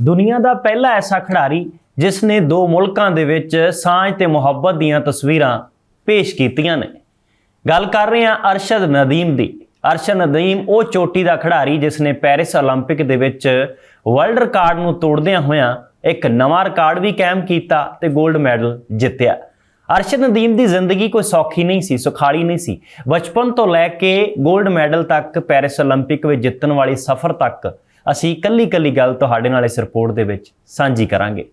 ਦੁਨੀਆ ਦਾ ਪਹਿਲਾ ਐਸਾ ਖਿਡਾਰੀ ਜਿਸ ਨੇ ਦੋ ਮੁਲਕਾਂ ਦੇ ਵਿੱਚ ਸਾਂਝ ਤੇ ਮੁਹੱਬਤ ਦੀਆਂ ਤਸਵੀਰਾਂ ਪੇਸ਼ ਕੀਤੀਆਂ ਨੇ। ਗੱਲ ਕਰ ਰਹੇ ਹਾਂ ਅਰਸ਼ਦ ਨਦੀਮ ਦੀ। ਅਰਸ਼ਦ ਨਦੀਮ ਉਹ ਚੋਟੀ ਦਾ ਖਿਡਾਰੀ ਜਿਸ ਨੇ ਪੈਰਿਸ 올림픽 ਦੇ ਵਿੱਚ ਵਰਲਡ ਰਿਕਾਰਡ ਨੂੰ ਤੋੜਦਿਆਂ ਹੋਇਆਂ ਇੱਕ ਨਵਾਂ ਰਿਕਾਰਡ ਵੀ ਕਾਇਮ ਕੀਤਾ ਤੇ 골ਡ ਮੈਡਲ ਜਿੱਤਿਆ। ਅਰਸ਼ਦ ਨਦੀਮ ਦੀ ਜ਼ਿੰਦਗੀ ਕੋਈ ਸੌਖੀ ਨਹੀਂ ਸੀ, ਸੁਖਾਲੀ ਨਹੀਂ ਸੀ। ਬਚਪਨ ਤੋਂ ਲੈ ਕੇ 골ਡ ਮੈਡਲ ਤੱਕ ਪੈਰਿਸ 올림픽 ਵਿੱਚ ਜਿੱਤਣ ਵਾਲੀ ਸਫ਼ਰ ਤੱਕ ਅਸੀਂ ਕੱਲੀ-ਕੱਲੀ ਗੱਲ ਤੁਹਾਡੇ ਨਾਲ ਇਸ ਰਿਪੋਰਟ ਦੇ ਵਿੱਚ ਸਾਂਝੀ ਕਰਾਂਗੇ।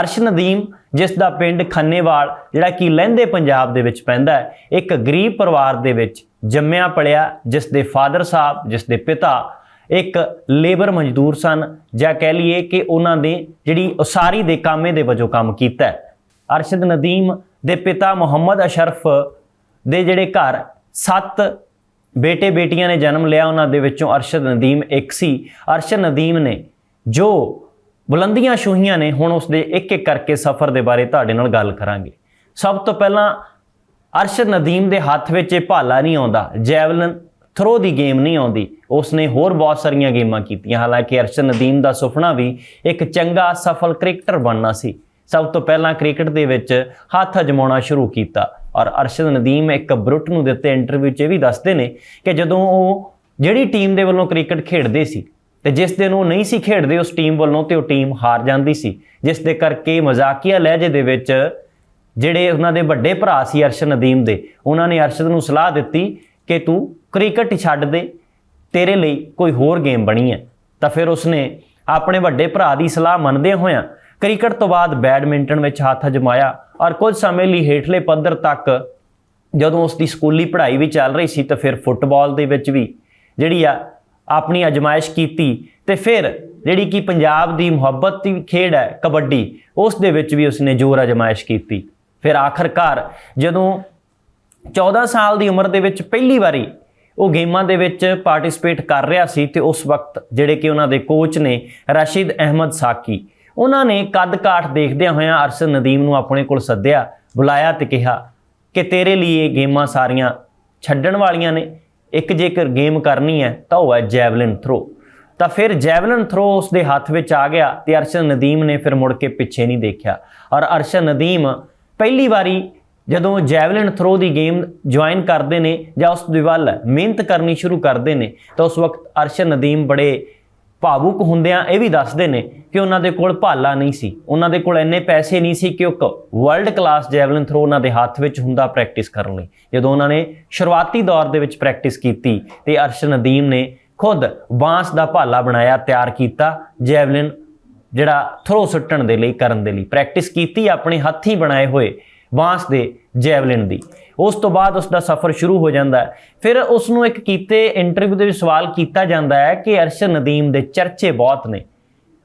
ਅਰਸ਼ ਨਦੀਮ, ਜਿਸ ਦਾ ਪਿੰਡ ਖੰਨੇਵਾਲ, ਜਿਹੜਾ ਕਿ ਲਹਿੰਦੇ ਪੰਜਾਬ ਦੇ ਵਿੱਚ ਪੈਂਦਾ ਹੈ, ਇੱਕ ਗਰੀਬ ਪਰਿਵਾਰ ਦੇ ਵਿੱਚ ਜੰਮਿਆ ਪਲਿਆ ਜਿਸ ਦੇ ਫਾਦਰ ਸਾਹਿਬ, ਜਿਸ ਦੇ ਪਿਤਾ ਇੱਕ ਲੇਬਰ ਮਜ਼ਦੂਰ ਸਨ, ਜਾਂ ਕਹਿ ਲਈਏ ਕਿ ਉਹਨਾਂ ਨੇ ਜਿਹੜੀ ਉਸਾਰੀ ਦੇ ਕਾਮੇ ਦੇ ਵਜੋਂ ਕੰਮ ਕੀਤਾ ਹੈ। ਅਰਸ਼ਦ ਨਦੀਮ ਦੇ ਪਿਤਾ ਮੁਹੰਮਦ ਅਸ਼ਰਫ ਦੇ ਜਿਹੜੇ ਘਰ ਸੱਤ ਬੇਟੇ ਬੇਟੀਆਂ ਨੇ ਜਨਮ ਲਿਆ ਉਹਨਾਂ ਦੇ ਵਿੱਚੋਂ ਅਰਸ਼ਦ ਨਦੀਮ ਇੱਕ ਸੀ। ਅਰਸ਼ਦ ਨਦੀਮ ਨੇ ਜੋ ਬੁਲੰਦੀਆਂ ਛੂਹੀਆਂ ਨੇ, ਹੁਣ ਉਸ ਦੇ ਇੱਕ ਇੱਕ ਕਰਕੇ ਸਫ਼ਰ ਦੇ ਬਾਰੇ ਤੁਹਾਡੇ ਨਾਲ ਗੱਲ ਕਰਾਂਗੇ। ਸਭ ਤੋਂ ਪਹਿਲਾਂ ਅਰਸ਼ਦ ਨਦੀਮ ਦੇ ਹੱਥ ਵਿੱਚ ਇਹ ਭਾਲਾ ਨਹੀਂ ਆਉਂਦਾ ਜੈਵਲਨ ਥਰੋ ਦੀ ਗੇਮ ਨਹੀਂ ਆਉਂਦੀ। ਉਸਨੇ ਹੋਰ ਬਹੁਤ ਸਾਰੀਆਂ ਗੇਮਾਂ ਕੀਤੀਆਂ, ਹਾਲਾਂਕਿ ਅਰਸ਼ਦ ਨਦੀਮ ਦਾ ਸੁਪਨਾ ਵੀ ਇੱਕ ਚੰਗਾ, ਸਫਲ ਕ੍ਰਿਕਟਰ ਬਣਨਾ ਸੀ। ਸਭ ਤੋਂ ਪਹਿਲਾਂ ਕ੍ਰਿਕਟ ਦੇ ਵਿੱਚ ਹੱਥ ਅਜਮਾਉਣਾ ਸ਼ੁਰੂ ਕੀਤਾ। ਔਰ ਅਰਸ਼ਦ ਨਦੀਮ ਇੱਕ ਬਰੁੱਟ ਨੂੰ ਦਿੱਤੇ ਇੰਟਰਵਿਊ 'ਚ ਇਹ ਵੀ ਦੱਸਦੇ ਨੇ ਕਿ ਜਦੋਂ ਉਹ ਜਿਹੜੀ ਟੀਮ ਦੇ ਵੱਲੋਂ ਕ੍ਰਿਕਟ ਖੇਡਦੇ ਸੀ ਤੇ ਜਿਸ ਦਿਨ ਉਹ ਨਹੀਂ ਸੀ ਖੇਡਦੇ, ਉਸ ਟੀਮ ਵੱਲੋਂ ਤੇ ਉਹ ਟੀਮ ਹਾਰ ਜਾਂਦੀ ਸੀ। ਜਿਸ ਦੇ ਕਰਕੇ ਮਜ਼ਾਕੀਆ ਲਹਿਜੇ ਦੇ ਵਿੱਚ ਜਿਹੜੇ ਉਹਨਾਂ ਦੇ ਵੱਡੇ ਭਰਾ ਸੀ ਅਰਸ਼ਦ ਨਦੀਮ ਦੇ, ਉਹਨਾਂ ਨੇ ਅਰਸ਼ਦ ਨੂੰ ਸਲਾਹ ਦਿੱਤੀ ਕਿ ਤੂੰ ਕ੍ਰਿਕਟ ਹੀ ਛੱਡ ਦੇ, ਤੇਰੇ ਲਈ ਕੋਈ ਹੋਰ ਗੇਮ ਬਣੀ ਹੈ। ਤਾਂ ਫਿਰ ਉਸਨੇ ਆਪਣੇ ਵੱਡੇ ਭਰਾ ਦੀ ਸਲਾਹ ਮੰਨਦਿਆਂ ਹੋਇਆਂ ਕ੍ਰਿਕਟ ਤੋਂ ਬਾਅਦ ਬੈਡਮਿੰਟਨ ਵਿੱਚ ਹੱਥ ਅਜਮਾਇਆ ਔਰ ਕੁਝ ਸਮੇਂ ਲਈ ਹੇਠਲੇ ਪੱਧਰ ਤੱਕ ਜਦੋਂ ਉਸ ਦੀ ਸਕੂਲੀ ਪੜ੍ਹਾਈ ਵੀ ਚੱਲ ਰਹੀ ਸੀ ਤਾਂ ਫਿਰ ਫੁੱਟਬਾਲ ਦੇ ਵਿੱਚ ਵੀ ਜਿਹੜੀ ਆ ਆਪਣੀ ਅਜਮਾਇਸ਼ ਕੀਤੀ ਤੇ ਫਿਰ ਜਿਹੜੀ ਕਿ ਪੰਜਾਬ ਦੀ ਮੁਹੱਬਤ ਦੀ ਖੇਡ ਹੈ ਕਬੱਡੀ, ਉਸ ਦੇ ਵਿੱਚ ਵੀ ਉਸਨੇ ਜ਼ੋਰ ਅਜਮਾਇਸ਼ ਕੀਤੀ। ਫਿਰ ਆਖਰਕਾਰ ਜਦੋਂ 14 ਸਾਲ ਦੀ ਉਮਰ ਦੇ ਵਿੱਚ ਪਹਿਲੀ ਵਾਰੀ ਉਹ ਗੇਮਾਂ ਦੇ ਵਿੱਚ ਪਾਰਟਿਸਿਪੇਟ ਕਰ ਰਿਹਾ ਸੀ ਤੇ ਉਸ ਵਕਤ ਜਿਹੜੇ ਕਿ ਉਹਨਾਂ ਦੇ ਕੋਚ ਨੇ ਰਸ਼ੀਦ ਅਹਿਮਦ ਸਾਕੀ ਉਹਨਾਂ ਨੇ ਕੱਦ ਕਾਠ ਦੇਖਦਿਆਂ ਹੋਇਆਂ ਅਰਸ਼ਦ ਨਦੀਮ ਨੂੰ ਆਪਣੇ ਕੋਲ ਸੱਦਿਆ, ਬੁਲਾਇਆ ਤੇ ਕਿਹਾ ਕਿ ਤੇਰੇ ਲਈ ਇਹ ਗੇਮਾਂ ਸਾਰੀਆਂ ਛੱਡਣ ਵਾਲੀਆਂ ਨੇ, ਇੱਕ ਜੇਕਰ ਗੇਮ ਕਰਨੀ ਹੈ ਤਾਂ ਉਹ ਹੈ ਜੈਵਲਿਨ ਥਰੋ। ਤਾਂ ਫਿਰ ਜੈਵਲਿਨ ਥਰੋ ਉਸ ਦੇ ਹੱਥ ਵਿੱਚ ਆ ਗਿਆ ਤੇ ਅਰਸ਼ਦ ਨਦੀਮ ਨੇ ਫਿਰ ਮੁੜ ਕੇ ਪਿੱਛੇ ਨਹੀਂ ਦੇਖਿਆ। ਔਰ ਅਰਸ਼ਦ ਨਦੀਮ ਪਹਿਲੀ ਵਾਰੀ ਜਦੋਂ ਜੈਵਲਿਨ ਥਰੋ ਦੀ ਗੇਮ ਜੁਆਇਨ ਕਰਦੇ ਨੇ ਜਾਂ ਉਸ ਦੇ ਵੱਲ ਮਿਹਨਤ ਕਰਨੀ ਸ਼ੁਰੂ ਕਰਦੇ ਨੇ, ਤਾਂ ਉਸ ਵਕਤ ਅਰਸ਼ਦ ਨਦੀਮ ਬੜੇ ਭਾਵੁਕ ਹੁੰਦਿਆਂ ਇਹ ਵੀ ਦੱਸਦੇ ਨੇ ਕਿ ਉਹਨਾਂ ਦੇ ਕੋਲ ਭਾਲਾ ਨਹੀਂ ਸੀ। ਉਹਨਾਂ ਦੇ ਕੋਲ ਇੰਨੇ ਪੈਸੇ ਨਹੀਂ ਸੀ ਕਿ ਉਹ ਵਰਲਡ ਕਲਾਸ ਜੈਵਲਿਨ ਥਰੋ ਉਹਨਾਂ ਦੇ ਹੱਥ ਵਿੱਚ ਹੁੰਦਾ ਪ੍ਰੈਕਟਿਸ ਕਰਨ ਲਈ। ਜਦੋਂ ਉਹਨਾਂ ਨੇ ਸ਼ੁਰੂਆਤੀ ਦੌਰ ਦੇ ਵਿੱਚ ਪ੍ਰੈਕਟਿਸ ਕੀਤੀ ਤੇ ਅਰਸ਼ ਨਦੀਮ ਨੇ ਖੁਦ ਬਾਂਸ ਦਾ ਭਾਲਾ ਬਣਾਇਆ, ਤਿਆਰ ਕੀਤਾ ਜੈਵਲਿਨ ਜਿਹੜਾ ਥਰੋ ਸੁੱਟਣ ਦੇ ਲਈ, ਕਰਨ ਦੇ ਲਈ। ਪ੍ਰੈਕਟਿਸ ਕੀਤੀ, ਆਪਣੇ ਹੱਥੀਂ ਬਣਾਏ ਹੋਏ ਬਾਂਸ ਦੇ ਜੈਵਲਿਨ ਦੀ। ਉਸ ਤੋਂ ਬਾਅਦ ਉਸ ਦਾ ਸਫ਼ਰ ਸ਼ੁਰੂ ਹੋ ਜਾਂਦਾ ਹੈ। ਫਿਰ ਉਸ ਨੂੰ ਇੱਕ ਕੀਤੇ ਇੰਟਰਵਿਊ ਦੇ ਵਿੱਚ ਸਵਾਲ ਕੀਤਾ ਜਾਂਦਾ ਹੈ ਕਿ ਅਰਸ਼ਦ ਨਦੀਮ ਦੇ ਚਰਚੇ ਬਹੁਤ ਨੇ।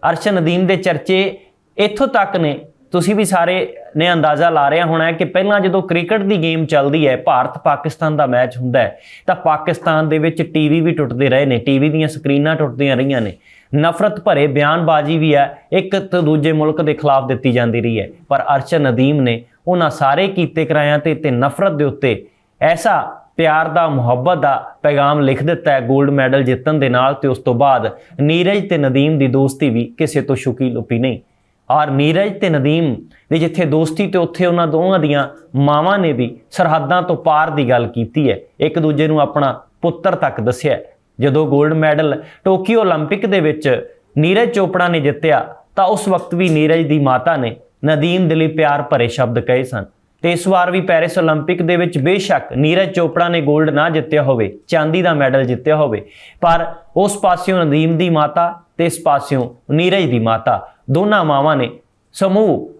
ਅਰਸ਼ਦ ਨਦੀਮ ਦੇ ਚਰਚੇ ਇੱਥੋਂ ਤੱਕ ਨੇ ਤੁਸੀਂ ਵੀ ਸਾਰੇ ਨੇ ਅੰਦਾਜ਼ਾ ਲਾ ਰਿਹਾ ਹੋਣਾ ਕਿ ਪਹਿਲਾਂ ਜਦੋਂ ਕ੍ਰਿਕਟ ਦੀ ਗੇਮ ਚੱਲਦੀ ਹੈ, ਭਾਰਤ ਪਾਕਿਸਤਾਨ ਦਾ ਮੈਚ ਹੁੰਦਾ ਹੈ, ਤਾਂ ਪਾਕਿਸਤਾਨ ਦੇ ਵਿੱਚ ਟੀਵੀ ਵੀ ਟੁੱਟਦੇ ਰਹੇ ਨੇ, ਟੀਵੀ ਦੀਆਂ ਸਕਰੀਨਾਂ ਟੁੱਟਦੀਆਂ ਰਹੀਆਂ ਨੇ। ਨਫ਼ਰਤ ਭਰੇ ਬਿਆਨਬਾਜ਼ੀ ਵੀ ਹੈ, ਇੱਕ ਤੋਂ ਦੂਜੇ ਮੁਲਕ ਦੇ ਖਿਲਾਫ ਦਿੱਤੀ ਜਾਂਦੀ ਰਹੀ ਹੈ। ਪਰ ਅਰਸ਼ਦ ਨਦੀਮ ਨੇ ਉਹਨਾਂ ਸਾਰੇ ਕੀਤੇ ਕਰਾਇਆਂ ਤੇ ਤੇ ਨਫ਼ਰਤ ਦੇ ਉੱਤੇ ਐਸਾ ਪਿਆਰ ਦਾ, ਮੁਹੱਬਤ ਦਾ ਪੈਗਾਮ ਲਿਖ ਦਿੱਤਾ ਹੈ 골ਡ ਮੈਡਲ ਜਿੱਤਣ ਦੇ ਨਾਲ ਤੇ ਉਸ ਤੋਂ ਬਾਅਦ ਨੀਰਜ ਤੇ ਨਦੀਮ ਦੀ ਦੋਸਤੀ ਵੀ ਕਿਸੇ ਤੋਂ ਸ਼ੁਕੀ ਲੁਪੀ ਨਹੀਂ। ਔਰ ਨੀਰਜ ਤੇ ਨਦੀਮ ਦੀ ਜਿੱਥੇ ਦੋਸਤੀ ਤੇ ਉੱਥੇ ਉਹਨਾਂ ਦੋਵਾਂ ਦੀਆਂ ਮਾਵਾਂ ਨੇ ਵੀ ਸਰਹੱਦਾਂ ਤੋਂ ਪਾਰ ਦੀ ਗੱਲ ਕੀਤੀ ਹੈ। ਇੱਕ ਦੂਜੇ ਨੂੰ ਆਪਣਾ ਪੁੱਤਰ ਤੱਕ ਦੱਸਿਆ ਜਦੋਂ 골ਡ ਮੈਡਲ ਟੋਕੀਓ 올림픽 ਦੇ ਵਿੱਚ ਨੀਰਜ ਚੋਪੜਾ ਨੇ ਜਿੱਤਿਆ, ਤਾਂ ਉਸ ਵਕਤ ਵੀ ਨੀਰਜ ਦੀ ਮਾਤਾ ਨੇ ਨਦੀਮ ਦੇ ਲਈ ਪਿਆਰ ਭਰੇ ਸ਼ਬਦ ਕਹੇ ਸਨ। ਤੇ ਇਸ ਵਾਰ ਵੀ ਪੈਰਿਸ 올림픽 ਦੇ ਵਿੱਚ ਬੇਸ਼ੱਕ ਨੀਰਜ ਚੋਪੜਾ ਨੇ 골ਡ ਨਾ ਜਿੱਤਿਆ ਹੋਵੇ, ਚਾਂਦੀ ਦਾ ਮੈਡਲ ਜਿੱਤਿਆ ਹੋਵੇ, ਪਰ ਉਸ ਪਾਸਿਓਂ ਨਦੀਮ ਦੀ ਮਾਤਾ ਤੇ ਇਸ ਪਾਸਿਓਂ ਨੀਰਜ ਦੀ ਮਾਤਾ। ਦੋਨਾਂ ਮਾਵਾਂ ਨੇ ਸਮੂਹ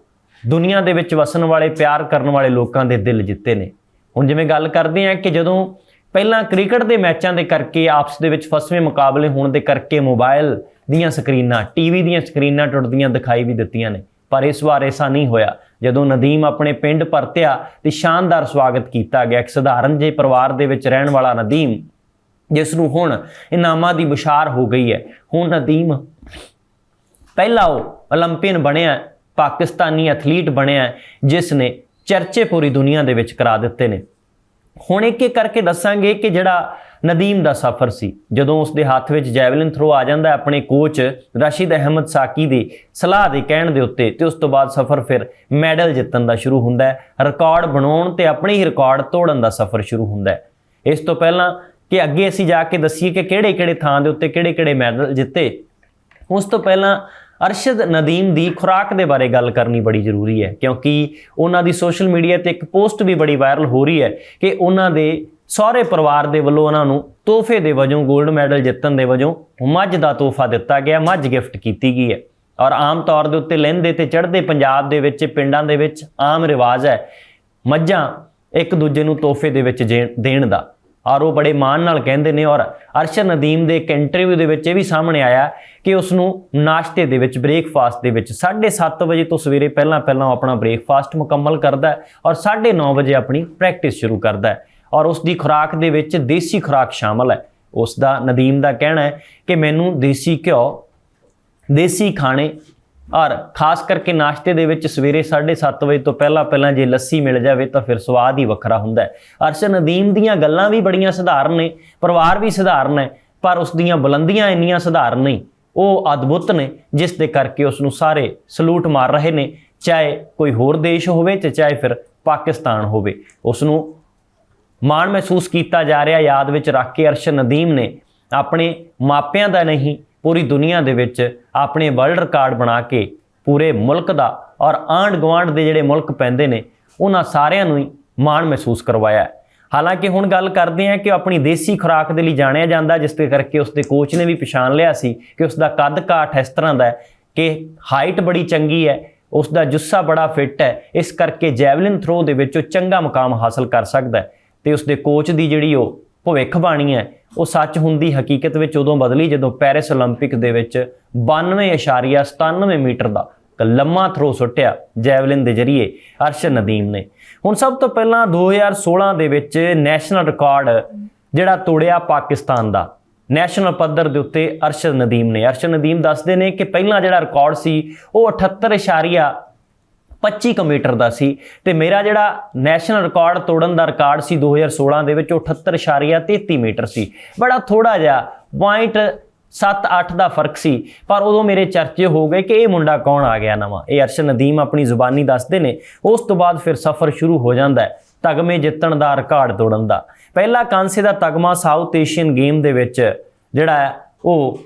ਦੁਨੀਆ ਦੇ ਵਿੱਚ ਵਸਣ ਵਾਲੇ, ਪਿਆਰ ਕਰਨ ਵਾਲੇ ਲੋਕਾਂ ਦੇ ਦਿਲ ਜਿੱਤੇ ਨੇ। ਹੁਣ ਜਿਵੇਂ ਗੱਲ ਕਰਦੇ ਆ ਕਿ ਜਦੋਂ ਪਹਿਲਾਂ ਕ੍ਰਿਕਟ ਦੇ ਮੈਚਾਂ ਦੇ ਕਰਕੇ, ਆਪਸ ਦੇ ਵਿੱਚ ਫਸਵੇਂ ਮੁਕਾਬਲੇ ਹੋਣ ਦੇ ਕਰਕੇ ਮੋਬਾਈਲ ਦੀਆਂ ਸਕਰੀਨਾਂ, ਟੀਵੀ ਦੀਆਂ ਸਕਰੀਨਾਂ ਟੁੱਟਦੀਆਂ ਦਿਖਾਈ ਵੀ ਦਿੱਤੀਆਂ ਨੇ। ਪਰ ਇਸ ਵਾਰ ਐਸਾ ਨਹੀਂ ਹੋਇਆ। ਜਦੋਂ ਨਦੀਮ ਆਪਣੇ ਪਿੰਡ ਪਰਤਿਆ, ਤੇ ਸ਼ਾਨਦਾਰ ਸਵਾਗਤ ਕੀਤਾ ਗਿਆ। ਇੱਕ ਸਧਾਰਨ ਜਿਹੇ ਪਰਿਵਾਰ ਦੇ ਵਿੱਚ ਰਹਿਣ ਵਾਲਾ ਨਦੀਮ, ਜਿਸ ਨੂੰ ਹੁਣ ਇਨਾਮਾਂ ਦੀ ਬੁਸ਼ਾਰ ਹੋ ਗਈ ਹੈ। ਹੁਣ ਨਦੀਮ ਪਹਿਲਾ ਉਹ 올림ਪੀਅਨ ਬਣਿਆ, ਪਾਕਿਸਤਾਨੀ ਐਥਲੀਟ ਬਣਿਆ ਜਿਸ ਨੇ ਚਰਚੇ ਪੂਰੀ ਦੁਨੀਆ ਦੇ ਵਿੱਚ ਕਰਾ ਦਿੱਤੇ ਨੇ। ਹੁਣ ਇੱਕ ਇੱਕ ਕਰਕੇ ਦੱਸਾਂਗੇ ਕਿ ਜਿਹੜਾ ਨਦੀਮ ਦਾ ਸਫ਼ਰ ਸੀ, ਜਦੋਂ ਉਸ ਦੇ ਹੱਥ ਵਿੱਚ ਜੈਵਲਿਨ ਥਰੋ ਆ ਜਾਂਦਾ ਆਪਣੇ ਕੋਚ ਰਸ਼ੀਦ ਅਹਿਮਦ ਸਾਕੀ ਦੀ ਸਲਾਹ ਦੇ ਕਹਿਣ ਦੇ ਉੱਤੇ, ਤੇ ਉਸ ਤੋਂ ਬਾਅਦ ਸਫ਼ਰ ਫਿਰ ਮੈਡਲ ਜਿੱਤਣ ਦਾ ਸ਼ੁਰੂ ਹੁੰਦਾ ਹੈ, ਰਿਕਾਰਡ ਬਣਾਉਣ ਤੇ ਆਪਣੇ ਹੀ ਰਿਕਾਰਡ ਤੋੜਨ ਦਾ ਸਫ਼ਰ ਸ਼ੁਰੂ ਹੁੰਦਾ ਹੈ। ਇਸ ਤੋਂ ਪਹਿਲਾਂ ਕਿ ਅੱਗੇ ਅਸੀਂ ਜਾ ਕੇ ਦੱਸੀਏ ਕਿ ਕਿਹੜੇ-ਕਿਹੜੇ ਥਾਂ ਦੇ ਉੱਤੇ ਕਿਹੜੇ-ਕਿਹੜੇ ਮੈਡਲ ਜਿੱਤੇ ਉਸ ਤੋਂ ਪਹਿਲਾਂ ਅਰਸ਼ਦ ਨਦੀਮ ਦੀ ਖੁਰਾਕ ਦੇ ਬਾਰੇ ਗੱਲ ਕਰਨੀ ਬੜੀ ਜ਼ਰੂਰੀ ਹੈ, ਕਿਉਂਕਿ ਉਹਨਾਂ ਦੀ ਸੋਸ਼ਲ ਮੀਡੀਆ ਤੇ ਇੱਕ ਪੋਸਟ ਵੀ ਬੜੀ ਵਾਇਰਲ ਹੋ ਰਹੀ ਹੈ ਕਿ ਉਹਨਾਂ ਦੇ ਸਹੁਰੇ ਪਰਿਵਾਰ ਦੇ ਵੱਲੋਂ ਉਹਨਾਂ ਨੂੰ ਤੋਹਫੇ ਦੇ ਵਜੋਂ 골ਡ ਮੈਡਲ ਜਿੱਤਣ ਦੇ ਵਜੋਂ ਮੱਝ ਦਾ ਤੋਹਫਾ ਦਿੱਤਾ ਗਿਆ, ਮੱਝ ਗਿਫਟ ਕੀਤੀ ਗਈ ਹੈ। ਔਰ ਆਮ ਤੌਰ ਦੇ ਉੱਤੇ ਲਹਿੰਦੇ ਤੇ ਚੜ੍ਹਦੇ ਪੰਜਾਬ ਦੇ ਵਿੱਚ, ਪਿੰਡਾਂ ਦੇ ਵਿੱਚ ਆਮ ਰਿਵਾਜ ਹੈ ਮੱਝਾਂ ਇੱਕ ਦੂਜੇ ਨੂੰ ਤੋਹਫੇ ਦੇ ਵਿੱਚ ਜੇ- ਦੇਣ ਦਾ। ਔਰ ਉਹ ਬੜੇ ਮਾਣ ਨਾਲ ਕਹਿੰਦੇ ਨੇ ਔਰ ਅਰਸ਼ਦ ਨਦੀਮ ਦੇ ਇੱਕ ਇੰਟਰਵਿਊ ਦੇ ਵਿੱਚ ਇਹ ਵੀ ਸਾਹਮਣੇ ਆਇਆ ਕਿ ਉਸ ਨੂੰ ਨਾਸ਼ਤੇ ਦੇ ਵਿੱਚ ਬ੍ਰੇਕਫਾਸਟ ਦੇ ਵਿੱਚ 7:30 ਵਜੇ ਤੋਂ ਸਵੇਰੇ ਪਹਿਲਾਂ ਪਹਿਲਾਂ ਉਹ ਆਪਣਾ ਬ੍ਰੇਕਫਾਸਟ ਮੁਕੰਮਲ ਕਰਦਾ ਹੈ ਔਰ 9:30 ਵਜੇ ਆਪਣੀ ਪ੍ਰੈਕਟਿਸ ਸ਼ੁਰੂ ਕਰਦਾ ਔਰ ਉਸ ਦੀ ਖੁਰਾਕ ਦੇ ਵਿੱਚ ਦੇਸੀ ਖੁਰਾਕ ਸ਼ਾਮਲ ਹੈ। ਉਸ ਦਾ ਨਦੀਮ ਦਾ ਕਹਿਣਾ ਹੈ ਕਿ ਮੈਨੂੰ ਦੇਸੀ ਘਿਓ, ਦੇਸੀ ਖਾਣੇ ਔਰ ਖਾਸ ਕਰਕੇ ਨਾਸ਼ਤੇ ਦੇ ਵਿੱਚ ਸਵੇਰੇ 7:30 ਵਜੇ ਤੋਂ ਪਹਿਲਾਂ ਪਹਿਲਾਂ ਜੇ ਲੱਸੀ ਮਿਲ ਜਾਵੇ ਤਾਂ ਫਿਰ ਸਵਾਦ ਹੀ ਵੱਖਰਾ ਹੁੰਦਾ ਹੈ। ਅਰਸ਼ਦ ਨਦੀਮ ਦੀਆਂ ਗੱਲਾਂ ਵੀ ਬੜੀਆਂ ਸਧਾਰਨ ਨੇ, ਪਰਿਵਾਰ ਵੀ ਸਧਾਰਨ ਹੈ, ਪਰ ਉਸ ਦੀਆਂ ਬੁਲੰਦੀਆਂ ਇੰਨੀਆਂ ਸਧਾਰਨ ਨਹੀਂ। ਉਹ ਅਦਭੁਤ ਨੇ, ਜਿਸ ਦੇ ਕਰਕੇ ਉਸ ਨੂੰ ਸਾਰੇ ਸਲੂਟ ਮਾਰ ਰਹੇ ਨੇ, ਚਾਹੇ ਕੋਈ ਹੋਰ ਦੇਸ਼ ਹੋਵੇ ਤੇ ਚਾਹੇ ਫਿਰ ਪਾਕਿਸਤਾਨ ਹੋਵੇ। ਉਸ ਨੂੰ ਮਾਣ ਮਹਿਸੂਸ ਕੀਤਾ ਜਾ ਰਿਹਾ, ਯਾਦ ਵਿੱਚ ਰੱਖ ਕੇ ਅਰਸ਼ਦ ਨਦੀਮ ਨੇ ਆਪਣੇ ਮਾਪਿਆਂ ਦਾ ਨਹੀਂ ਪੂਰੀ ਦੁਨੀਆ ਦੇ ਵਿੱਚ ਆਪਣੇ ਵਰਲਡ ਰਿਕਾਰਡ ਬਣਾ ਕੇ ਪੂਰੇ ਮੁਲਕ ਦਾ ਔਰ ਆਂਡ ਗਵਾਂਡ ਦੇ ਜਿਹੜੇ ਮੁਲਕ ਪੈਂਦੇ ਨੇ, ਉਹਨਾਂ ਸਾਰਿਆਂ ਨੂੰ ਹੀ ਮਾਣ ਮਹਿਸੂਸ ਕਰਵਾਇਆ ਹਾਲਾਂਕਿ ਹੁਣ ਗੱਲ ਕਰਦੇ ਹਾਂ ਕਿ ਆਪਣੀ ਦੇਸੀ ਖੁਰਾਕ ਦੇ ਲਈ ਜਾਣਿਆ ਜਾਂਦਾ, ਜਿਸ ਦੇ ਕਰਕੇ ਉਸ ਦੇ ਕੋਚ ਨੇ ਵੀ ਪਛਾਣ ਲਿਆ ਸੀ ਕਿ ਉਸ ਦਾ ਕੱਦ ਕਾਠ ਇਸ ਤਰ੍ਹਾਂ ਦਾ ਹੈ ਕਿ ਹਾਈਟ ਬੜੀ ਚੰਗੀ ਹੈ ਉਸ ਦਾ ਜੁੱਸਾ ਬੜਾ ਫਿੱਟ ਹੈ, ਇਸ ਕਰਕੇ ਜੈਵਲਿਨ ਥਰੋ ਦੇ ਵਿੱਚ ਉਹ ਚੰਗਾ ਮੁਕਾਮ ਹਾਸਲ ਕਰ ਸਕਦਾ ਹੈ ਤੇ ਉਸ ਦੇ ਕੋਚ ਦੀ ਜਿਹੜੀ ਉਹ ਭਵਿੱਖਬਾਣੀ ਹੈ ਉਹ ਸੱਚ ਹੁੰਦੀ ਹਕੀਕਤ ਵਿੱਚ ਉਦੋਂ ਬਦਲੀ ਜਦੋਂ ਪੈਰਿਸ 올림픽 ਦੇ ਵਿੱਚ 92.97 ਮੀਟਰ ਦਾ ਇੱਕ ਲੰਮਾ ਥਰੋ ਸੁੱਟਿਆ ਜੈਵਲਿਨ ਦੇ ਜ਼ਰੀਏ ਅਰਸ਼ਦ ਨਦੀਮ ਨੇ ਹੁਣ ਸਭ ਤੋਂ ਪਹਿਲਾਂ 2016 ਦੇ ਵਿੱਚ ਨੈਸ਼ਨਲ ਰਿਕਾਰਡ ਜਿਹੜਾ ਤੋੜਿਆ ਪਾਕਿਸਤਾਨ ਦਾ ਨੈਸ਼ਨਲ ਪੱਧਰ ਦੇ ਉੱਤੇ ਅਰਸ਼ਦ ਨਦੀਮ ਨੇ ਅਰਸ਼ਦ ਨਦੀਮ ਦੱਸਦੇ ਨੇ ਕਿ ਪਹਿਲਾਂ ਜਿਹੜਾ ਰਿਕਾਰਡ ਸੀ ਉਹ 78.25 ਕੁ ਮੀਟਰ ਦਾ ਸੀ ਤੇ ਮੇਰਾ ਜਿਹੜਾ ਨੈਸ਼ਨਲ ਰਿਕਾਰਡ ਤੋੜਨ ਦਾ ਰਿਕਾਰਡ ਸੀ 2016 ਦੇ ਵਿੱਚ ਉਹ 78.33 ਮੀਟਰ ਸੀ। ਬੜਾ ਥੋੜਾ ਜਿਹਾ ਪੁਆਇੰਟ 7-8 ਦਾ ਫ਼ਰਕ ਸੀ, ਪਰ ਉਦੋਂ ਮੇਰੇ ਚਰਚੇ ਹੋ ਗਏ ਕਿ ਇਹ ਮੁੰਡਾ ਕੌਣ ਆ ਗਿਆ ਨਵਾਂ? ਇਹ ਅਰਸ਼ਦ ਨਦੀਮ ਆਪਣੀ ਜ਼ੁਬਾਨੀ ਦੱਸਦੇ ਨੇ। ਉਸ ਤੋਂ ਬਾਅਦ ਫਿਰ ਸਫ਼ਰ ਸ਼ੁਰੂ ਹੋ ਜਾਂਦਾ ਹੈ ਤਗਮੇ ਜਿੱਤਣ ਦਾ ਰਿਕਾਰਡ ਤੋੜਨ ਦਾ। ਪਹਿਲਾ ਕਾਂਸੇ ਦਾ ਤਗਮਾ ਸਾਊਥ ਏਸ਼ੀਅਨ ਗੇਮ ਦੇ ਵਿੱਚ ਜਿਹੜਾ ਹੈ, ਉਹ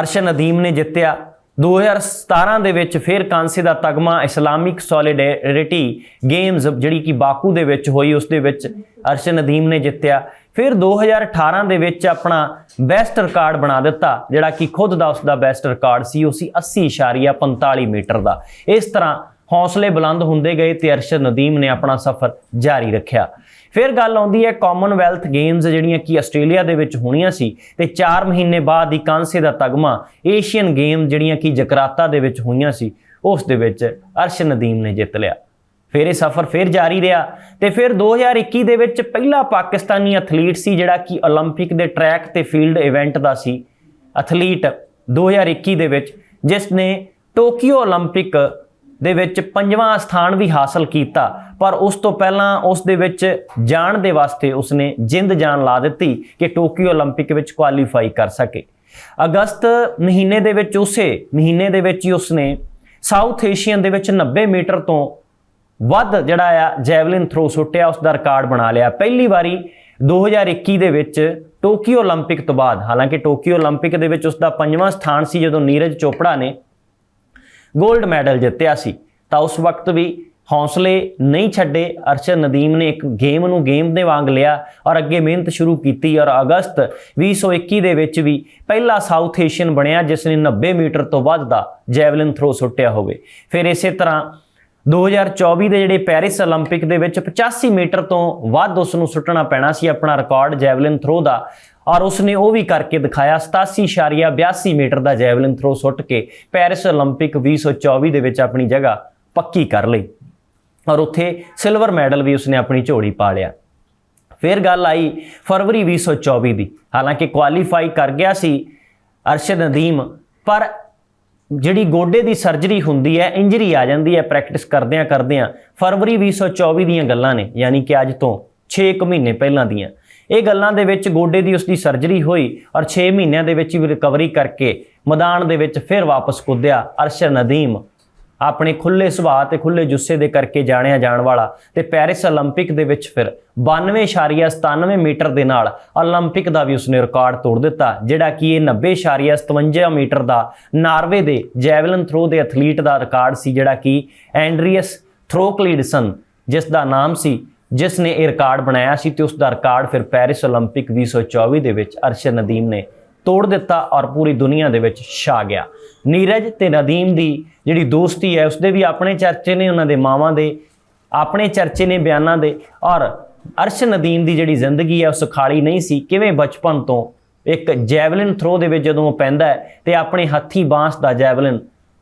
ਅਰਸ਼ਦ ਨਦੀਮ ਨੇ ਜਿੱਤਿਆ। 2017 ਦੇ ਵਿੱਚ ਫਿਰ ਕਾਂਸੇ ਦਾ ਤਗਮਾ ਇਸਲਾਮਿਕ ਸੋਲੀਡੈਰਿਟੀ ਗੇਮਸ ਜਿਹੜੀ ਕਿ ਬਾਕੂ ਦੇ ਵਿੱਚ ਹੋਈ, ਉਸ ਦੇ ਵਿੱਚ ਅਰਸ਼ਦ ਨਦੀਮ ਨੇ ਜਿੱਤਿਆ। ਫਿਰ 2018 ਦੇ ਵਿੱਚ ਆਪਣਾ ਬੈਸਟ ਰਿਕਾਰਡ ਬਣਾ ਦਿੱਤਾ, ਜਿਹੜਾ ਕਿ ਖੁਦ ਦਾ ਉਸ ਦਾ ਬੈਸਟ ਰਿਕਾਰਡ ਸੀ, ਉਹ ਸੀ 80.45 ਮੀਟਰ ਦਾ। ਇਸ ਤਰ੍ਹਾਂ ਹੌਸਲੇ ਬੁਲੰਦ ਹੁੰਦੇ ਗਏ ਤੇ ਅਰਸ਼ਦ ਨਦੀਮ ਨੇ ਆਪਣਾ ਸਫ਼ਰ ਜਾਰੀ ਰੱਖਿਆ। ਫਿਰ ਗੱਲ ਆਉਂਦੀ ਹੈ ਕਾਮਨਵੈਲਥ ਗੇਮਸ ਜਿਹੜੀਆਂ ਕਿ ਆਸਟ੍ਰੇਲੀਆ ਦੇ ਵਿੱਚ ਹੋਣੀਆਂ ਸੀ ਤੇ 4 ਮਹੀਨੇ ਬਾਅਦ ਹੀ ਕਾਂਸੇ ਦਾ ਤਗਮਾ ਏਸ਼ੀਅਨ ਗੇਮ ਜਿਹੜੀਆਂ ਕਿ ਜਕਰਾਤਾ ਦੇ ਵਿੱਚ ਹੋਈਆਂ ਸੀ ਉਸ ਦੇ ਵਿੱਚ ਅਰਸ਼ਦ ਨਦੀਮ ਨੇ ਜਿੱਤ ਲਿਆ ਫਿਰ ਇਹ ਸਫ਼ਰ ਫਿਰ ਜਾਰੀ ਰਿਹਾ ਤੇ ਫਿਰ 2021 ਦੇ ਵਿੱਚ ਪਹਿਲਾ ਪਾਕਿਸਤਾਨੀ ਐਥਲੀਟ ਸੀ ਜਿਹੜਾ ਕਿ 올림픽 ਦੇ ਟਰੈਕ ਤੇ ਫੀਲਡ ਇਵੈਂਟ ਦਾ ਸੀ ਐਥਲੀਟ 2021 ਦੇ ਵਿੱਚ ਜਿਸ ਨੇ ਟੋਕੀਓ 올림픽 ਦੇ ਵਿੱਚ ਪੰਜਵਾਂ ਸਥਾਨ ਵੀ ਹਾਸਲ ਕੀਤਾ ਪਰ ਉਸ ਤੋਂ ਪਹਿਲਾਂ ਉਸ ਦੇ ਵਿੱਚ ਜਾਣ ਦੇ ਵਾਸਤੇ ਉਸਨੇ ਜਿੰਦ ਜਾਨ ਲਾ ਦਿੱਤੀ ਕਿ ਟੋਕੀਓ 올림픽 ਵਿੱਚ ਕੁਆਲੀਫਾਈ ਕਰ ਸਕੇ ਅਗਸਤ ਮਹੀਨੇ ਦੇ ਵਿੱਚ ਉਸੇ ਮਹੀਨੇ ਦੇ ਵਿੱਚ ਹੀ ਉਸਨੇ ਸਾਊਥ ਏਸ਼ੀਅਨ ਦੇ ਵਿੱਚ 90 ਮੀਟਰ ਤੋਂ ਵੱਧ ਜਿਹੜਾ ਆ ਜੈਵਲਿਨ ਥਰੋ ਸੁੱਟਿਆ ਉਸ ਦਾ ਰਿਕਾਰਡ ਬਣਾ ਲਿਆ ਪਹਿਲੀ ਵਾਰੀ 2021 ਦੇ ਵਿੱਚ ਟੋਕੀਓ 올림픽 ਤੋਂ ਬਾਅਦ ਹਾਲਾਂਕਿ ਟੋਕੀਓ 올림픽 ਦੇ ਵਿੱਚ ਉਸ ਦਾ ਪੰਜਵਾਂ ਸਥਾਨ ਸੀ ਜਦੋਂ ਨੀਰਜ ਚੋਪੜਾ ਨੇ ਗੋਲਡ ਮੈਡਲ ਜਿੱਤਿਆ ਸੀ। ਤਾਂ ਉਸ ਵਕਤ ਵੀ ਹੌਸਲੇ ਨਹੀਂ ਛੱਡੇ, ਅਰਸ਼ਦ ਨਦੀਮ ਨੇ ਇੱਕ ਗੇਮ ਨੂੰ ਗੇਮ ਦੇ ਵਾਂਗ ਲਿਆ ਔਰ ਅੱਗੇ ਮਿਹਨਤ ਸ਼ੁਰੂ ਕੀਤੀ ਔਰ ਅਗਸਤ 2021 ਦੇ ਵਿੱਚ ਵੀ ਪਹਿਲਾ ਸਾਊਥ ਏਸ਼ੀਅਨ ਬਣਿਆ, ਜਿਸ ਨੇ 90 ਮੀਟਰ ਤੋਂ ਵੱਧ ਦਾ ਜੈਵਲਿਨ ਥਰੋ ਸੁੱਟਿਆ ਹੋਵੇ। ਫਿਰ ਇਸੇ ਤਰ੍ਹਾਂ 2024 ਦੇ ਜਿਹੜੇ ਪੈਰਿਸ 올림픽 ਦੇ ਵਿੱਚ 85 ਮੀਟਰ ਤੋਂ ਵੱਧ ਉਸ ਨੂੰ ਸੁੱਟਣਾ ਪੈਣਾ ਸੀ। ਆਪਣਾ ਰਿਕਾਰਡ ਜੈਵਲਿਨ ਥਰੋ ਦਾ ਔਰ ਉਸਨੇ ਉਹ ਵੀ ਕਰਕੇ ਦਿਖਾਇਆ 87.82 ਮੀਟਰ ਦਾ ਜੈਵਲਿਨ ਥਰੋ ਸੁੱਟ ਕੇ ਪੈਰਿਸ 올림픽 2024 ਦੇ ਵਿੱਚ ਆਪਣੀ ਜਗ੍ਹਾ ਪੱਕੀ ਕਰ ਲਈ ਔਰ ਉੱਥੇ ਸਿਲਵਰ ਮੈਡਲ ਵੀ ਉਸਨੇ ਆਪਣੀ ਝੋਲੀ ਪਾ ਲਿਆ ਫਿਰ ਗੱਲ ਆਈ ਫਰਵਰੀ 2024 ਦੀ ਹਾਲਾਂਕਿ ਕੁਆਲੀਫਾਈ ਕਰ ਗਿਆ ਸੀ ਅਰਸ਼ਦ ਨਦੀਮ ਪਰ ਜਿਹੜੀ ਗੋਡੇ ਦੀ ਸਰਜਰੀ ਹੁੰਦੀ ਹੈ ਇੰਜਰੀ ਆ ਜਾਂਦੀ ਹੈ ਪ੍ਰੈਕਟਿਸ ਕਰਦਿਆਂ ਕਰਦਿਆਂ ਫਰਵਰੀ 2024 ਦੀਆਂ ਗੱਲਾਂ ਨੇ ਯਾਨੀ ਕਿ ਅੱਜ ਤੋਂ 6 ਕੁ ਮਹੀਨੇ ਪਹਿਲਾਂ ਦੀਆਂ ਇਹ ਗੱਲਾਂ ਦੇ ਵਿੱਚ ਗੋਡੇ ਦੀ ਉਸਦੀ ਸਰਜਰੀ ਹੋਈ ਔਰ 6 ਮਹੀਨਿਆਂ ਦੇ ਵਿੱਚ ਵੀ ਰਿਕਵਰੀ ਕਰਕੇ ਮੈਦਾਨ ਦੇ ਵਿੱਚ ਫਿਰ ਵਾਪਸ ਕੁੱਦਿਆ ਅਰਸ਼ਦ ਨਦੀਮ ਆਪਣੇ ਖੁੱਲੇ ਸੁਭਾਅ ਤੇ ਖੁੱਲੇ ਜੁੱਸੇ ਦੇ ਕਰਕੇ ਜਾਣਿਆ ਜਾਣ ਵਾਲਾ ਤੇ ਪੈਰਿਸ 올림픽 ਦੇ ਵਿੱਚ ਫਿਰ 92.97 ਮੀਟਰ ਦੇ ਨਾਲ 올림픽 ਦਾ ਵੀ ਉਸਨੇ ਰਿਕਾਰਡ ਤੋੜ ਦਿੱਤਾ ਜਿਹੜਾ ਕਿ ਇਹ 90.57 ਮੀਟਰ ਦਾ ਨਾਰਵੇ ਦੇ ਜੈਵਲਿਨ ਥਰੋ ਦੇ ਐਥਲੀਟ ਦਾ ਰਿਕਾਰਡ ਸੀ ਜਿਹੜਾ ਕਿ ਐਂਡਰੀਅਸ ਥਰੋਕਲੀਡਸਨ ਜਿਸ ਦਾ ਨਾਮ ਸੀ ਜਿਸ ਨੇ ਇਹ ਰਿਕਾਰਡ ਬਣਾਇਆ ਸੀ ਤੇ ਉਸ ਦਾ ਰਿਕਾਰਡ ਫਿਰ ਪੈਰਿਸ 올림픽 2024 ਦੇ ਵਿੱਚ ਅਰਸ਼ਦ ਨਦੀਮ ਨੇ ਤੋੜ ਦਿੱਤਾ ਔਰ ਪੂਰੀ ਦੁਨੀਆ ਦੇ ਵਿੱਚ ਛਾ ਗਿਆ ਨੀਰਜ ਤੇ ਨਦੀਮ ਦੀ ਜਿਹੜੀ ਦੋਸਤੀ ਹੈ ਉਸਦੇ ਵੀ ਆਪਣੇ ਚਰਚੇ ਨੇ ਉਹਨਾਂ ਦੇ ਮਾਵਾਂ ਦੇ ਆਪਣੇ ਚਰਚੇ ਨੇ ਬਿਆਨਾਂ ਦੇ ਔਰ ਅਰਸ਼ ਨਦੀਮ ਦੀ ਜਿਹੜੀ ਜ਼ਿੰਦਗੀ ਹੈ ਉਹ ਸੁਖਾਲੀ ਨਹੀਂ ਸੀ ਕਿਵੇਂ ਬਚਪਨ ਤੋਂ ਇੱਕ ਜੈਵਲਿਨ ਥਰੋ ਦੇ ਵਿੱਚ ਜਦੋਂ ਉਹ ਪੈਂਦਾ ਹੈ ਤੇ ਆਪਣੇ ਹੱਥੀ ਬਾਂਸ ਦਾ ਜੈਵਲਿਨ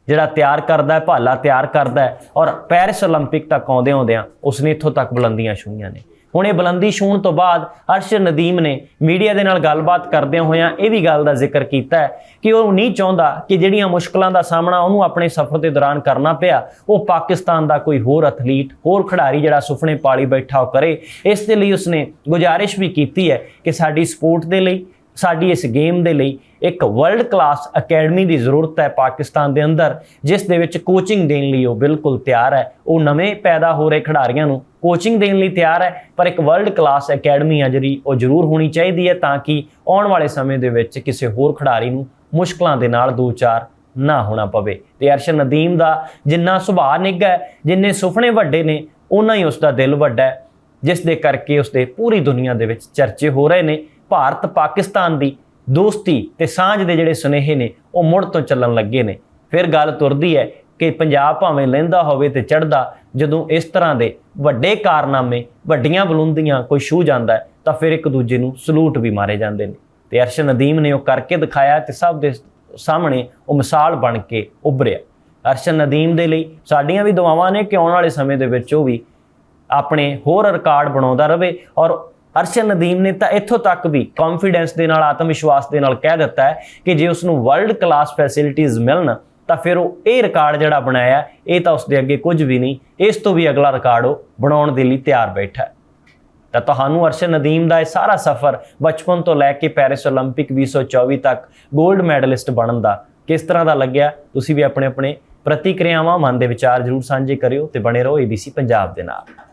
ਜਿਹੜਾ ਤਿਆਰ ਕਰਦਾ ਹੈ ਭਾਲਾ ਤਿਆਰ ਕਰਦਾ ਹੈ ਔਰ ਪੈਰਿਸ 올림픽 ਤੱਕ ਆਉਂਦੇ ਆਉਂਦਿਆਂ ਉਸਨੇ ਇੱਥੋਂ ਤੱਕ ਬੁਲੰਦੀਆਂ ਛੂਹੀਆਂ ਨੇ ਹੁਣ ਇਹ ਬੁਲੰਦੀ ਛੂਹਣ ਤੋਂ ਬਾਅਦ ਅਰਸ਼ਦ ਨਦੀਮ ਨੇ ਮੀਡੀਆ ਦੇ ਨਾਲ ਗੱਲਬਾਤ ਕਰਦਿਆਂ ਹੋਇਆਂ ਇਹ ਵੀ ਗੱਲ ਦਾ ਜ਼ਿਕਰ ਕੀਤਾ ਹੈ ਕਿ ਉਹ ਨਹੀਂ ਚਾਹੁੰਦਾ ਕਿ ਜਿਹੜੀਆਂ ਮੁਸ਼ਕਲਾਂ ਦਾ ਸਾਹਮਣਾ ਉਹਨੂੰ ਆਪਣੇ ਸਫ਼ਰ ਦੇ ਦੌਰਾਨ ਕਰਨਾ ਪਿਆ ਉਹ ਪਾਕਿਸਤਾਨ ਦਾ ਕੋਈ ਹੋਰ ਐਥਲੀਟ ਹੋਰ ਖਿਡਾਰੀ ਜਿਹੜਾ ਸੁਪਨੇ ਪਾਲੀ ਬੈਠਾ ਉਹ ਕਰੇ ਇਸ ਦੇ ਲਈ ਉਸਨੇ ਗੁਜ਼ਾਰਿਸ਼ ਵੀ ਕੀਤੀ ਹੈ ਕਿ ਸਾਡੀ ਸਪੋਰਟ ਦੇ ਲਈ ਸਾਡੀ ਇਸ ਗੇਮ ਦੇ ਲਈ ਇੱਕ ਵਰਲਡ ਕਲਾਸ ਅਕੈਡਮੀ ਦੀ ਜ਼ਰੂਰਤ ਹੈ ਪਾਕਿਸਤਾਨ ਦੇ ਅੰਦਰ, ਜਿਸ ਦੇ ਵਿੱਚ ਕੋਚਿੰਗ ਦੇਣ ਲਈ ਉਹ ਬਿਲਕੁਲ ਤਿਆਰ ਹੈ। ਉਹ ਨਵੇਂ ਪੈਦਾ ਹੋ ਰਹੇ ਖਿਡਾਰੀਆਂ ਨੂੰ ਕੋਚਿੰਗ ਦੇਣ ਲਈ ਤਿਆਰ ਹੈ, ਪਰ ਇੱਕ ਵਰਲਡ ਕਲਾਸ ਅਕੈਡਮੀ ਆ ਜਿਹੜੀ, ਉਹ ਜ਼ਰੂਰ ਹੋਣੀ ਚਾਹੀਦੀ ਹੈ ਤਾਂ ਕਿ ਆਉਣ ਵਾਲੇ ਸਮੇਂ ਦੇ ਵਿੱਚ ਕਿਸੇ ਹੋਰ ਖਿਡਾਰੀ ਨੂੰ ਮੁਸ਼ਕਲਾਂ ਦੇ ਨਾਲ ਦੋ ਚਾਰ ਨਾ ਹੋਣਾ ਪਵੇ। ਤੇ ਅਰਸ਼ਨ ਨਦੀਮ ਦਾ ਜਿੰਨਾ ਸੁਭਾਅ ਨਿੱਘਾ ਹੈ, ਜਿੰਨੇ ਸੁਪਨੇ ਵੱਡੇ ਨੇ ਉਨਾ ਹੀ ਉਸ ਦਾ ਦਿਲ ਵੱਡਾ ਹੈ, ਜਿਸ ਦੇ ਕਰਕੇ ਉਸ ਦੇ ਪੂਰੀ ਦੁਨੀਆ ਦੇ ਵਿੱਚ ਚਰਚੇ ਹੋ ਰਹੇ ਨੇ। ਭਾਰਤ ਪਾਕਿਸਤਾਨ ਦੀ ਦੋਸਤੀ ਤੇ ਸਾਂਝ ਦੇ ਜਿਹੜੇ ਸੁਨੇਹੇ ਨੇ, ਉਹ ਮੁੜ ਤੋਂ ਚੱਲਣ ਲੱਗੇ ਨੇ। ਫਿਰ ਗੱਲ ਤੁਰਦੀ ਹੈ ਕਿ ਪੰਜਾਬ ਭਾਵੇਂ ਲਹਿੰਦਾ ਹੋਵੇ ਤੇ ਚੜਦਾ ਜਦੋਂ ਇਸ ਤਰ੍ਹਾਂ ਦੇ ਵੱਡੇ ਕਾਰਨਾਮੇ, ਵੱਡੀਆਂ ਬੁਲੰਦੀਆਂ ਕੋਈ ਛੂ ਜਾਂਦਾ ਤਾਂ ਫਿਰ ਇੱਕ ਦੂਜੇ ਨੂੰ ਸਲੂਟ ਵੀ ਮਾਰੇ ਜਾਂਦੇ ਨੇ। ਤੇ ਅਰਸ਼ ਨਦੀਮ ਨੇ ਉਹ ਕਰਕੇ ਦਿਖਾਇਆ ਤੇ ਸਭ ਦੇ ਸਾਹਮਣੇ ਉਹ ਮਿਸਾਲ ਬਣ ਕੇ ਉਭਰਿਆ। ਅਰਸ਼ਨ ਨਦੀਮ ਦੇ ਲਈ ਸਾਡੀਆਂ ਵੀ ਦੁਆਵਾਂ ਨੇ ਕਿ ਆਉਣ ਵਾਲੇ ਸਮੇਂ ਦੇ ਵਿੱਚ ਉਹ ਵੀ ਆਪਣੇ ਹੋਰ ਰਿਕਾਰਡ ਬਣਾਉਂਦਾ ਰਹੇ ਔਰ ਅਰਸ਼ ਨਦੀਮ ਨੇ ਤਾਂ ਇੱਥੋਂ ਤੱਕ ਵੀ ਕੌਨਫੀਡੈਂਸ ਦੇ ਨਾਲ, ਆਤਮ ਵਿਸ਼ਵਾਸ ਦੇ ਨਾਲ ਕਹਿ ਦਿੱਤਾ ਹੈ ਕਿ ਜੇ ਉਸ ਨੂੰ ਵਰਲਡ ਕਲਾਸ ਫੈਸਿਲਿਟੀਆਂ ਮਿਲਣ, ਤਾਂ ਫਿਰ ਉਹ ਇਹ ਰਿਕਾਰਡ ਜਿਹੜਾ ਬਣਾਇਆ, ਇਹ ਤਾਂ ਉਸ ਦੇ ਅੱਗੇ ਕੁਝ ਵੀ ਨਹੀਂ, ਇਸ ਤੋਂ ਵੀ ਅਗਲਾ ਰਿਕਾਰਡ ਉਹ ਬਣਾਉਣ ਦੇ ਲਈ ਤਿਆਰ ਬੈਠਾ ਤਾਂ ਤੁਹਾਨੂੰ ਅਰਸ਼ਦ ਨਦੀਮ ਦਾ ਇਹ ਸਾਰਾ ਸਫ਼ਰ ਬਚਪਨ ਤੋਂ ਲੈ ਕੇ ਪੈਰਿਸ 올림픽 2024 ਤੱਕ 골ਡ ਮੈਡਲਿਸਟ ਬਣਨ ਦਾ ਕਿਸ ਤਰ੍ਹਾਂ ਦਾ ਲੱਗਿਆ, ਤੁਸੀਂ ਵੀ ਆਪਣੇ ਆਪਣੇ ਪ੍ਰਤੀਕਿਰਿਆਵਾਂ ਮਨ ਦੇ ਵਿਚਾਰ ਜਰੂਰ ਸਾਂਝੇ ਕਰਿਓ ਤੇ ਬਣੇ ਰਹੋ ABC ਪੰਜਾਬ ਦੇ ਨਾਲ।